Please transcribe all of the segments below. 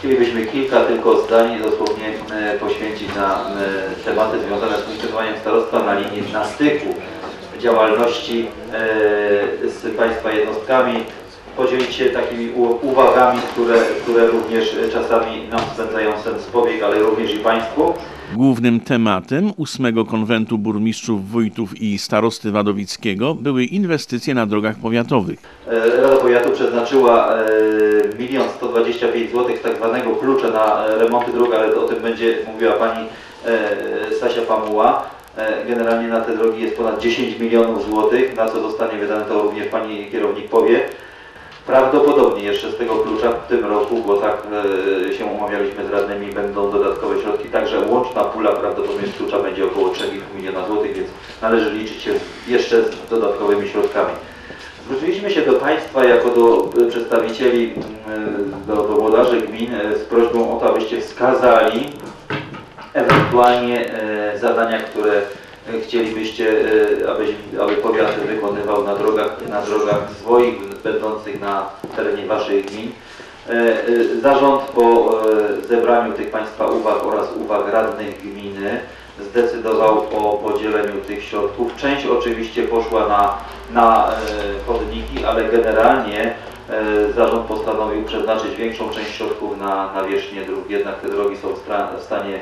Chcielibyśmy kilka tylko zdań dosłownie e, poświęcić na e, tematy związane z funkcjonowaniem starostwa na linii na styku działalności e, z Państwa jednostkami, podzielić się takimi uwagami, które, które również czasami nam spędzają sens powiek, ale również i Państwu. Głównym tematem ósmego konwentu burmistrzów, wójtów i starosty Wadowickiego były inwestycje na drogach powiatowych. E, Rada Powiatu przeznaczyła e, 1 125 zł z tak zwanego klucza na e, remonty dróg, ale o tym będzie mówiła Pani e, Stasia Pamuła. Generalnie na te drogi jest ponad 10 milionów złotych, na co zostanie wydane to również Pani kierownik powie. Prawdopodobnie jeszcze z tego klucza w tym roku, bo tak e, się umawialiśmy z radnymi, będą dodatkowe środki, także łączna pula prawdopodobnie z klucza będzie około 3,5 miliona złotych, więc należy liczyć się jeszcze z dodatkowymi środkami. Zwróciliśmy się do Państwa jako do e, przedstawicieli, m, do, włodarzy gmin e, z prośbą o to, abyście wskazali ewentualnie e, zadania, które e, chcielibyście, e, aby, aby powiat wykonywał na drogach, na drogach swoich, będących na terenie Waszych gmin. E, e, Zarząd po e, zebraniu tych Państwa uwag oraz uwag radnych gminy zdecydował o podzieleniu tych środków. Część oczywiście poszła na, na chodniki, ale generalnie zarząd postanowił przeznaczyć większą część środków na nawierzchnię dróg. Jednak te drogi są w stanie,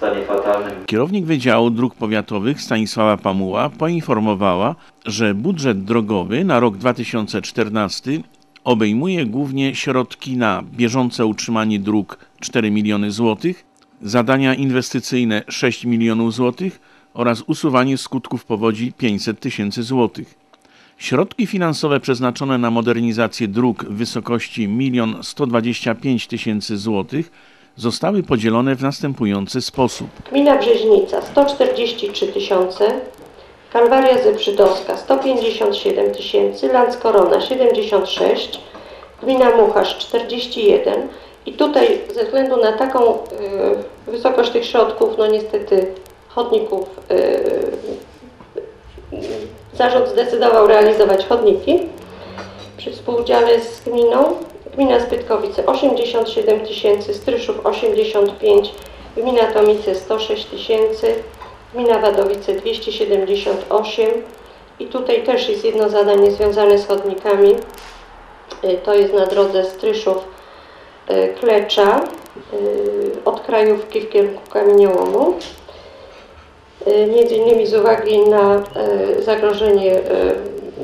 stanie fatalnym. Kierownik Wydziału Dróg Powiatowych Stanisława Pamuła poinformowała, że budżet drogowy na rok 2014 obejmuje głównie środki na bieżące utrzymanie dróg 4 miliony złotych, zadania inwestycyjne 6 milionów złotych oraz usuwanie skutków powodzi 500 tysięcy złotych. Środki finansowe przeznaczone na modernizację dróg w wysokości 1 125 tysięcy złotych zostały podzielone w następujący sposób. Gmina Brzeźnica 143 tysiące, Kalwaria Zebrzydowska 157 tysięcy, Landskorona 76, Gmina Muchasz 41 i tutaj ze względu na taką y, wysokość tych środków, no niestety chodników, y, y, zarząd zdecydował realizować chodniki przy współudziale z gminą. Gmina Spytkowice 87 tysięcy, Stryszów 85, Gmina Tomice 106 tysięcy, Gmina Wadowice 278 i tutaj też jest jedno zadanie związane z chodnikami. Y, To jest na drodze Stryszów y, Klecza y, od krajówki w kierunku Kamieniołomu. Między innymi z uwagi na zagrożenie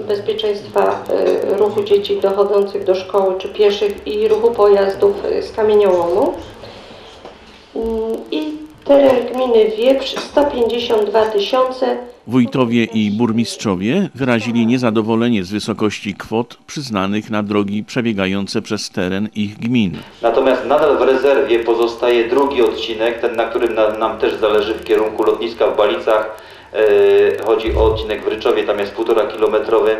bezpieczeństwa y, ruchu dzieci dochodzących do szkoły czy pieszych i ruchu pojazdów y, z kamieniołomu. Mm, I teren gminy Wieprz 152 tysiące. Wójtowie i burmistrzowie wyrazili niezadowolenie z wysokości kwot przyznanych na drogi przebiegające przez teren ich gmin. Natomiast nadal w rezerwie pozostaje drugi odcinek, ten na którym na, nam też zależy w kierunku lotniska w Balicach. E, chodzi o odcinek w Ryczowie, tam jest półtora kilometrowy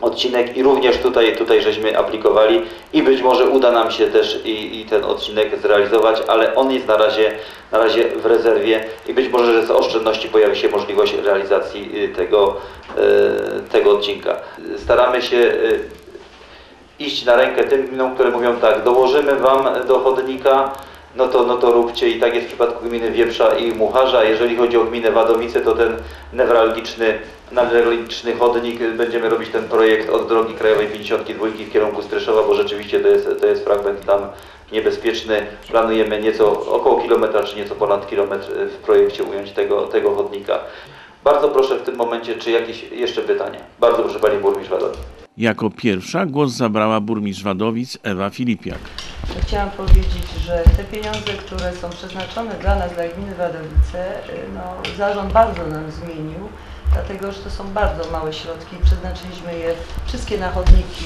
odcinek i również tutaj, tutaj żeśmy aplikowali i być może uda nam się też i, i ten odcinek zrealizować, ale on jest na razie, na razie w rezerwie i być może, że z oszczędności pojawi się możliwość realizacji y, tego, y, tego odcinka. Staramy się y, iść na rękę tym gminom, które mówią tak, dołożymy Wam do chodnika, no to, no to róbcie i tak jest w przypadku gminy Wieprza i Mucharza. Jeżeli chodzi o gminę Wadowice, to ten newralgiczny, newralgiczny chodnik, będziemy robić ten projekt od drogi krajowej 52 w kierunku Stryszowa, bo rzeczywiście to jest, to jest fragment tam niebezpieczny. Planujemy nieco około kilometra, czy nieco ponad kilometr w projekcie ująć tego, tego chodnika. Bardzo proszę w tym momencie, czy jakieś jeszcze pytania? Bardzo proszę Pani Burmistrz Wadowic. Jako pierwsza głos zabrała burmistrz Wadowic Ewa Filipiak. Chciałam powiedzieć, że te pieniądze, które są przeznaczone dla nas, dla gminy Wadowice, y, no, zarząd bardzo nam zmienił, dlatego że to są bardzo małe środki. Przeznaczyliśmy je wszystkie na chodniki,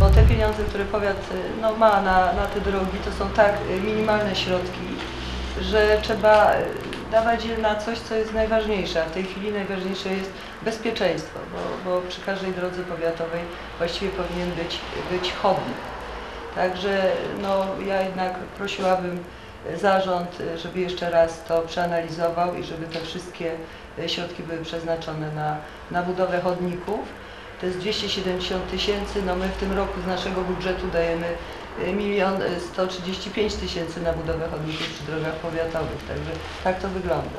bo te pieniądze, które powiat y, no, ma na, na te drogi, to są tak y, minimalne środki, że trzeba dawać je na coś, co jest najważniejsze, a w tej chwili najważniejsze jest bezpieczeństwo, bo, bo przy każdej drodze powiatowej właściwie powinien być, być chodnik. Także no, ja jednak prosiłabym zarząd, żeby jeszcze raz to przeanalizował i żeby te wszystkie środki były przeznaczone na, na budowę chodników. To jest 270 tysięcy, no my w tym roku z naszego budżetu dajemy milion y, 135 tysięcy na budowę chodników przy drogach powiatowych, także tak to wygląda.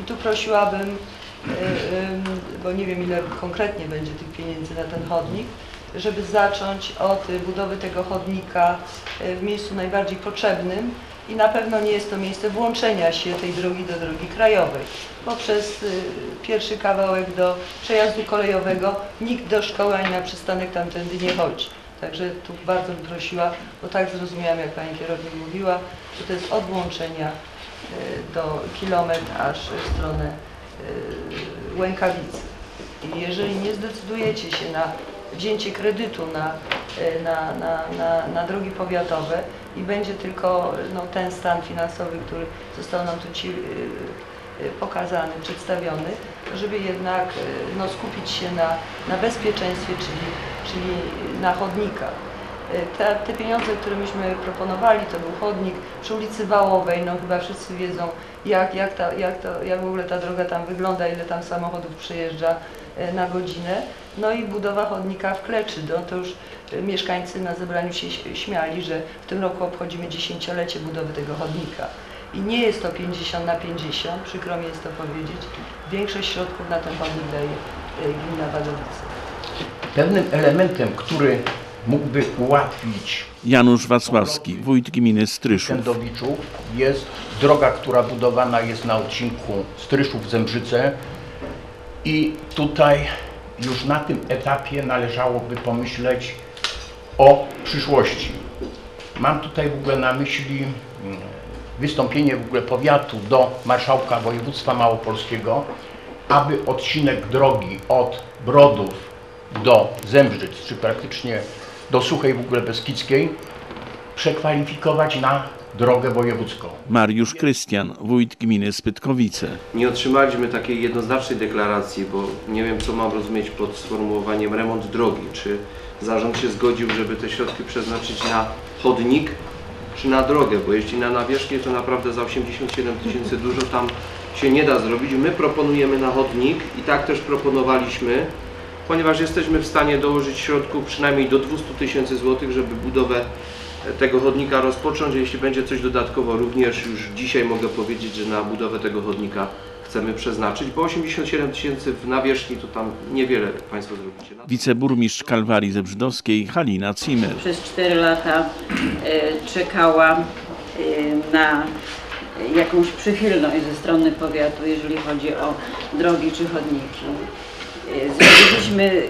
I tu prosiłabym, y, ym, bo nie wiem ile konkretnie będzie tych pieniędzy na ten chodnik, żeby zacząć od y, budowy tego chodnika y, w miejscu najbardziej potrzebnym i na pewno nie jest to miejsce włączenia się tej drogi do drogi krajowej, bo przez y, pierwszy kawałek do przejazdu kolejowego nikt do szkoły ani na przystanek tamtędy nie chodzi. Także tu bardzo bym prosiła, bo tak zrozumiałam, jak Pani kierownik mówiła, że to jest od włączenia y, do kilometr aż w stronę y, Łękawicy. I jeżeli nie zdecydujecie się na wzięcie kredytu na, y, na, na, na, na drogi powiatowe i będzie tylko no, ten stan finansowy, który został nam tu ci, pokazany, przedstawiony, żeby jednak y, no, skupić się na, na bezpieczeństwie, czyli, czyli na chodnikach. Y, Te, te pieniądze, które myśmy proponowali, to był chodnik przy ulicy Wałowej, no chyba wszyscy wiedzą, jak, jak, ta, jak, to, jak w ogóle ta droga tam wygląda, ile tam samochodów przejeżdża y, na godzinę. No i budowa chodnika w Kleczy. No, to już y, mieszkańcy na zebraniu się śmiali, że w tym roku obchodzimy dziesięciolecie budowy tego chodnika. I nie jest to 50 na 50, przykro mi jest to powiedzieć. Większość środków na ten chodnik daje y, gmina Wadowice. Pewnym elementem, który mógłby ułatwić Janusz Wacławski, wójt gminy Stryszów. Kędowiczów jest droga, która budowana jest na odcinku Stryszów-Zembrzyce i tutaj już na tym etapie należałoby pomyśleć o przyszłości. Mam tutaj w ogóle na myśli mm, wystąpienie w ogóle powiatu do marszałka województwa małopolskiego, aby odcinek drogi od Brodów do Zembrzyc, czy praktycznie do Suchej w ogóle Beskidzkiej, przekwalifikować na drogę wojewódzką. Mariusz Krystian, wójt gminy Spytkowice. Nie otrzymaliśmy takiej jednoznacznej deklaracji, bo nie wiem, co mam rozumieć pod sformułowaniem remont drogi. Czy zarząd się zgodził, żeby te środki przeznaczyć na chodnik, czy na drogę? Bo jeśli na nawierzchnię, to naprawdę za 87 tysięcy dużo tam się nie da zrobić. My proponujemy na chodnik i tak też proponowaliśmy, ponieważ jesteśmy w stanie dołożyć środków przynajmniej do 200 tysięcy złotych, żeby budowę tego chodnika rozpocząć, jeśli będzie coś dodatkowo, również już dzisiaj mogę powiedzieć, że na budowę tego chodnika chcemy przeznaczyć, bo 87 tysięcy w nawierzchni to tam niewiele Państwo zrobicie. Wiceburmistrz Kalwarii Zebrzydowskiej Halina Zimmer. przez 4 lata e, czekała e, na jakąś przychylność ze strony powiatu, jeżeli chodzi o drogi czy chodniki. E, Zrobiliśmy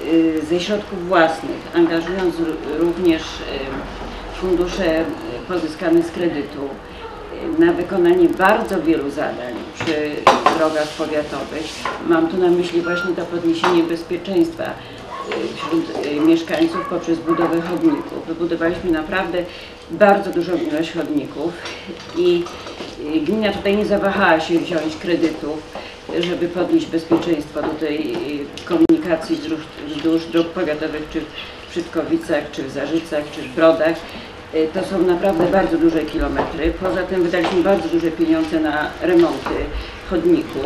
ze środków własnych, angażując również fundusze pozyskane z kredytu na wykonanie bardzo wielu zadań przy drogach powiatowych. Mam tu na myśli właśnie to podniesienie bezpieczeństwa e, wśród e, mieszkańców poprzez budowę chodników. Wybudowaliśmy naprawdę bardzo dużą ilość chodników i e, gmina tutaj nie zawahała się wziąć kredytów, żeby podnieść bezpieczeństwo do tej komunikacji wzdłuż, dróg powiatowych, czy w Przytkowicach, czy w Zarzycach, czy w Brodach. E, To są naprawdę bardzo duże kilometry. Poza tym wydaliśmy bardzo duże pieniądze na remonty chodników.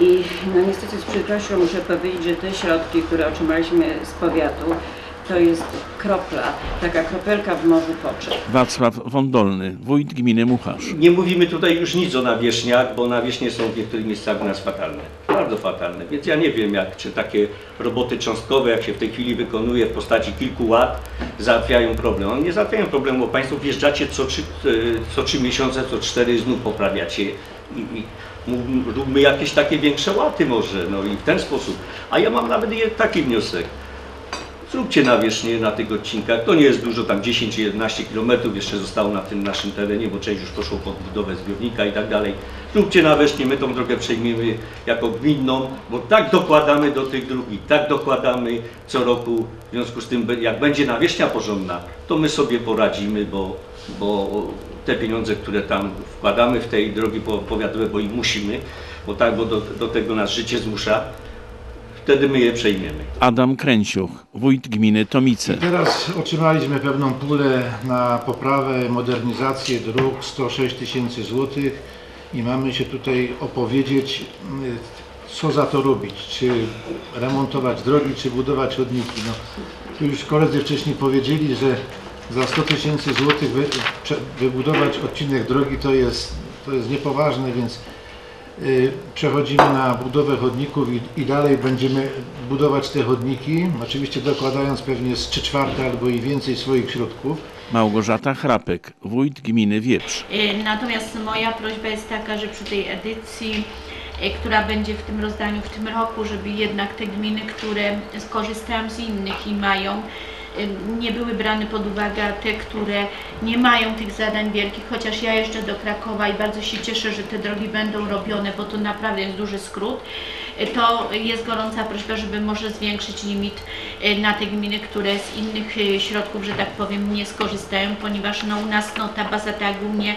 I no niestety z przykrością muszę powiedzieć, że te środki, które otrzymaliśmy z powiatu, to jest kropla, taka kropelka w morzu potrzeb. Wacław Wądolny, wójt gminy Mucharz. Nie mówimy tutaj już nic o nawierzchniach, bo nawierzchnie są w niektórych miejscach u nas fatalne. Bardzo fatalne. Więc ja nie wiem, jak, czy takie roboty cząstkowe, jak się w tej chwili wykonuje w postaci kilku lat, załatwiają problem. One nie załatwiają problemu, bo Państwo wjeżdżacie co trzy, e, co trzy miesiące, co cztery znów poprawiacie. I, i róbmy jakieś takie większe łaty może, no i w ten sposób. A ja mam nawet taki wniosek. Zróbcie nawierzchnię na tych odcinkach. To nie jest dużo, tam 10-11 km jeszcze zostało na tym naszym terenie, bo część już poszło pod budowę zbiornika i tak dalej. Zróbcie nawierzchnię, my tą drogę przejmiemy jako gminną, bo tak dokładamy do tych dróg i tak dokładamy co roku. W związku z tym, jak będzie nawierzchnia porządna, to my sobie poradzimy, bo, bo te pieniądze, które tam wkładamy w tej drogi po- powiatowe, bo i musimy, bo tak, bo do, do tego nas życie zmusza, wtedy my je przejmiemy. Adam Kręciuch, wójt gminy Tomice. Teraz otrzymaliśmy pewną pulę na poprawę, modernizację dróg 106 tysięcy złotych i mamy się tutaj opowiedzieć, y, co za to robić, czy remontować drogi, czy budować chodniki. No, tu już koledzy wcześniej powiedzieli, że za 100 tysięcy złotych wybudować odcinek drogi to jest, to jest niepoważne, więc przechodzimy na budowę chodników i, i dalej będziemy budować te chodniki, oczywiście dokładając pewnie z 3 czwarte albo i więcej swoich środków. Małgorzata Chrapek, wójt gminy Wieprz. Y, Natomiast moja prośba jest taka, że przy tej edycji, y, która będzie w tym rozdaniu w tym roku, żeby jednak te gminy, które skorzystają z innych i mają, y, nie były brane pod uwagę, te, które nie mają tych zadań wielkich, chociaż ja jeżdżę do Krakowa i bardzo się cieszę, że te drogi będą robione, bo to naprawdę jest duży skrót, y, to jest gorąca prośba, żeby może zwiększyć limit y, na te gminy, które z innych y, środków, że tak powiem, nie skorzystają, ponieważ no, u nas no, ta baza tak ogólnie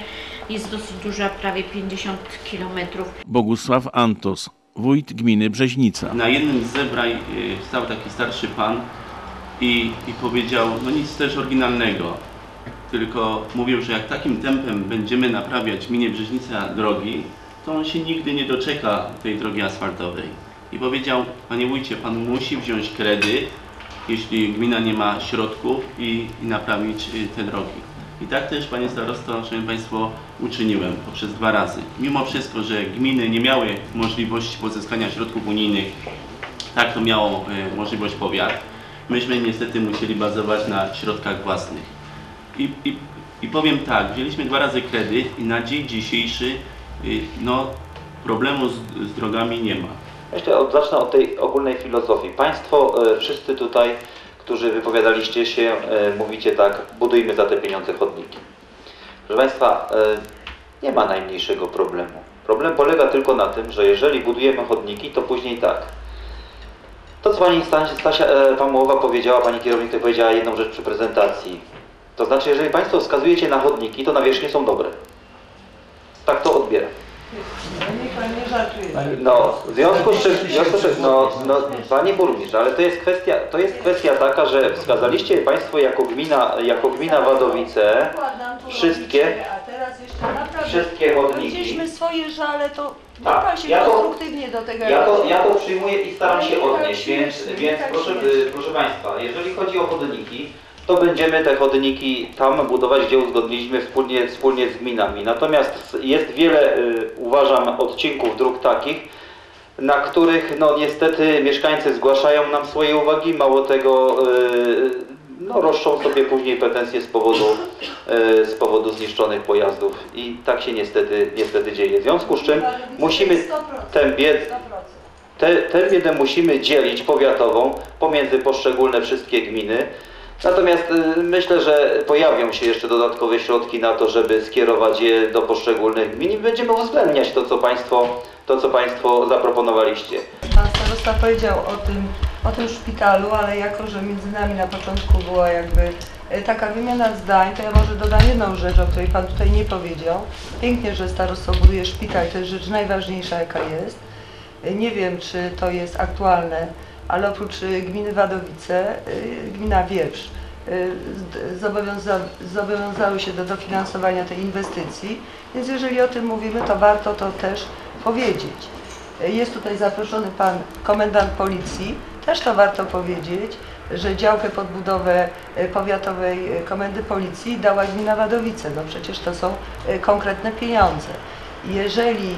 jest dosyć duża, prawie 50 kilometrów. Bogusław Antos, wójt gminy Brzeźnica. Na jednym z zebrań y, stał taki starszy pan i, i powiedział, no nic też oryginalnego, tylko mówił, że jak takim tempem będziemy naprawiać w gminie Brzeźnica drogi, to on się nigdy nie doczeka tej drogi asfaltowej. I powiedział, panie wójcie, pan musi wziąć kredyt, jeśli gmina nie ma środków i, i naprawić y, te drogi. I tak też, panie starosto, szanowni państwo, uczyniłem poprzez dwa razy. Mimo wszystko, że gminy nie miały możliwości pozyskania środków unijnych, tak to miało y, możliwość powiat, myśmy niestety musieli bazować na środkach własnych. I, i, I powiem tak, wzięliśmy dwa razy kredyt i na dzień dzisiejszy y, no, problemu z, z drogami nie ma. Myślę, od, zacznę od tej ogólnej filozofii. Państwo e, wszyscy tutaj, którzy wypowiadaliście się, e, mówicie tak, budujmy za te pieniądze chodniki. Proszę Państwa, e, nie ma najmniejszego problemu. Problem polega tylko na tym, że jeżeli budujemy chodniki, to później tak. To, co Pani Stasia, e, Pamułowa powiedziała, Pani kierownik tutaj powiedziała jedną rzecz przy prezentacji. To znaczy, jeżeli Państwo wskazujecie na chodniki, to nawierzchnie są dobre. Tak to odbieram. No, w związku z czym, w związku z czym no, no, Panie Burmistrz, ale to jest kwestia, to jest kwestia taka, że wskazaliście Państwo jako gmina, jako gmina Wadowice to wszystkie- naprawdę? Wszystkie chodniki. Powiedzieliśmy swoje żale, to Tak, pan się ja to- konstruktywnie do tego Ja to, ja to przyjmuję i staram się nie tak odnieść, więc, więc tak proszę, proszę Państwa, jeżeli chodzi o chodniki, to będziemy te chodniki tam budować, gdzie uzgodniliśmy wspólnie, wspólnie z gminami. Natomiast jest wiele, y, uważam, odcinków dróg takich, na których no niestety mieszkańcy zgłaszają nam swoje uwagi, mało tego y, no, roszczą sobie później pretensje z powodu, y, z powodu zniszczonych pojazdów i tak się niestety, niestety dzieje. W związku z czym musimy 100%, tę biedę 100%. Tę tę biedę musimy dzielić powiatową pomiędzy poszczególne wszystkie gminy. Natomiast y, myślę, że pojawią się jeszcze dodatkowe środki na to, żeby skierować je do poszczególnych gmin i będziemy uwzględniać to, co Państwo, to, co państwo zaproponowaliście. Pan starosta powiedział o tym, o tym szpitalu, ale jako, że między nami na początku była jakby e, taka wymiana zdań, to ja może dodam jedną rzecz, o której Pan tutaj nie powiedział. Pięknie, że starostwo buduje szpital, to jest rzecz najważniejsza jaka jest. E, Nie wiem, czy to jest aktualne, ale oprócz e, gminy Wadowice, gmina Wieprz zobowiąza, zobowiązały się do dofinansowania tej inwestycji, więc jeżeli o tym mówimy, to warto to też powiedzieć. Jest tutaj zaproszony pan komendant policji. Też to warto powiedzieć, że działkę pod budowę e, powiatowej e, komendy policji dała gmina Wadowice. No przecież to są e, konkretne pieniądze. Jeżeli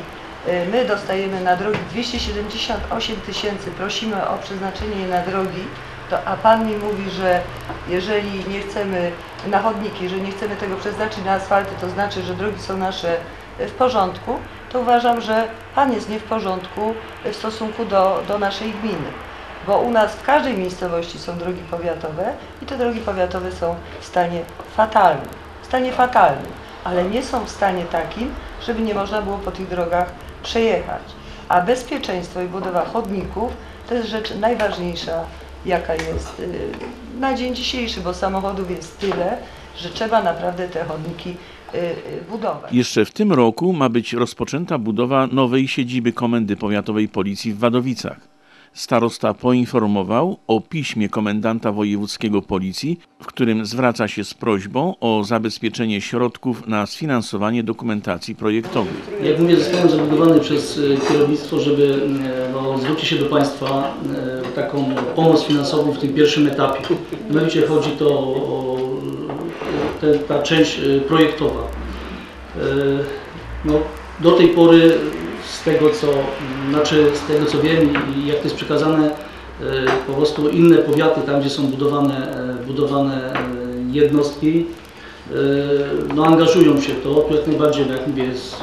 my dostajemy na drogi 278 tysięcy, prosimy o przeznaczenie je na drogi, to, a pan mi mówi, że jeżeli nie chcemy na chodniki, że nie chcemy tego przeznaczyć na asfalty, to znaczy, że drogi są nasze w porządku, to uważam, że Pan jest nie w porządku w stosunku do, do naszej gminy. Bo u nas w każdej miejscowości są drogi powiatowe i te drogi powiatowe są w stanie fatalnym. W stanie fatalnym, ale nie są w stanie takim, żeby nie można było po tych drogach przejechać. A bezpieczeństwo i budowa chodników to jest rzecz najważniejsza, jaka jest y, na dzień dzisiejszy, bo samochodów jest tyle, że trzeba naprawdę te chodniki y, y, budować. Jeszcze w tym roku ma być rozpoczęta budowa nowej siedziby Komendy Powiatowej Policji w Wadowicach. Starosta poinformował o piśmie komendanta wojewódzkiego policji, w którym zwraca się z prośbą o zabezpieczenie środków na sfinansowanie dokumentacji projektowej. Jak mówię, zostałem zabudowany przez e, kierownictwo, żeby e, no, zwrócić się do Państwa e, taką pomoc finansową w tym pierwszym etapie. Mianowicie chodzi to o te, ta część projektowa. No, do tej pory z tego co, znaczy z tego co wiem i jak to jest przekazane, e, po prostu inne powiaty, tam gdzie są budowane, e, budowane e, jednostki, no angażują się to, tu jak najbardziej, jak mówię, jest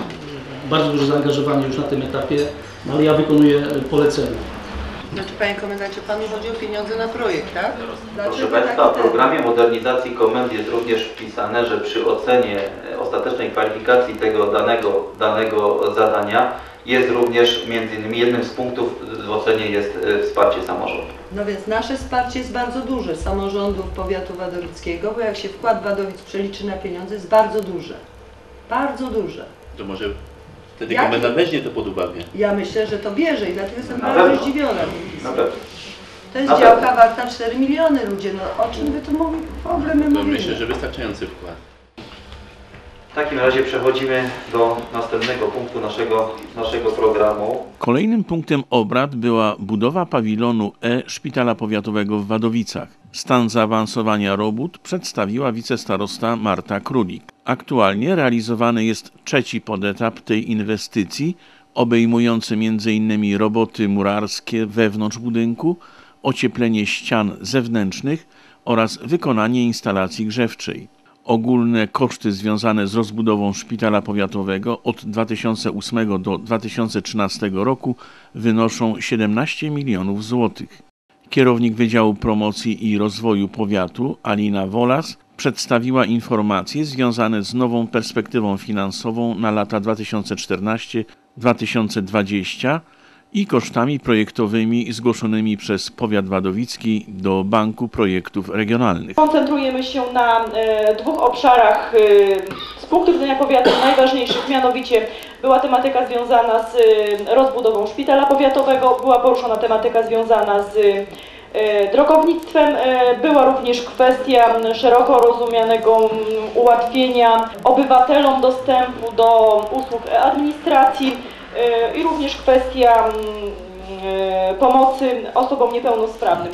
bardzo duże zaangażowanie już na tym etapie, no ale ja wykonuję e, polecenia. Znaczy Panie Komendancie, Panu chodzi o pieniądze na projekt, tak? Proszę Dlaczego Państwa, w programie modernizacji komend jest również wpisane, że przy ocenie ostatecznej kwalifikacji tego danego, danego zadania jest również między innymi jednym z punktów w ocenie jest e, wsparcie samorządu. No więc nasze wsparcie jest bardzo duże samorządów powiatu wadowickiego, bo jak się wkład Wadowic przeliczy na pieniądze, jest bardzo duże. Bardzo duże. To może wtedy Jaki- komenda weźmie to pod uwagę. Ja myślę, że to bierze i dlatego jestem Na bardzo pewno. zdziwiona. Na pewno. To jest Na działka pewno. warta 4 miliony ludzie, no o czym wy tu mówi, w ogóle my To mówimy? myślę, że wystarczający wkład. W takim razie przechodzimy do następnego punktu naszego, naszego programu. Kolejnym punktem obrad była budowa pawilonu E Szpitala Powiatowego w Wadowicach. Stan zaawansowania robót przedstawiła wicestarosta Marta Królik. Aktualnie realizowany jest trzeci podetap tej inwestycji, obejmujący m.in. roboty murarskie wewnątrz budynku, ocieplenie ścian zewnętrznych oraz wykonanie instalacji grzewczej. Ogólne koszty związane z rozbudową szpitala powiatowego od 2008 do 2013 roku wynoszą 17 milionów złotych. Kierownik Wydziału Promocji i Rozwoju Powiatu Alina Wolas przedstawiła informacje związane z nową perspektywą finansową na lata 2014-2020 i kosztami projektowymi zgłoszonymi przez Powiat Wadowicki do Banku Projektów Regionalnych. Koncentrujemy się na e, dwóch obszarach e, z punktu widzenia powiatu najważniejszych, mianowicie była tematyka związana z e, rozbudową szpitala powiatowego, była poruszona tematyka związana z drogownictwem, e, była również kwestia szeroko rozumianego m, ułatwienia obywatelom dostępu do usług administracji e, i również kwestia mm, e, pomocy osobom niepełnosprawnym.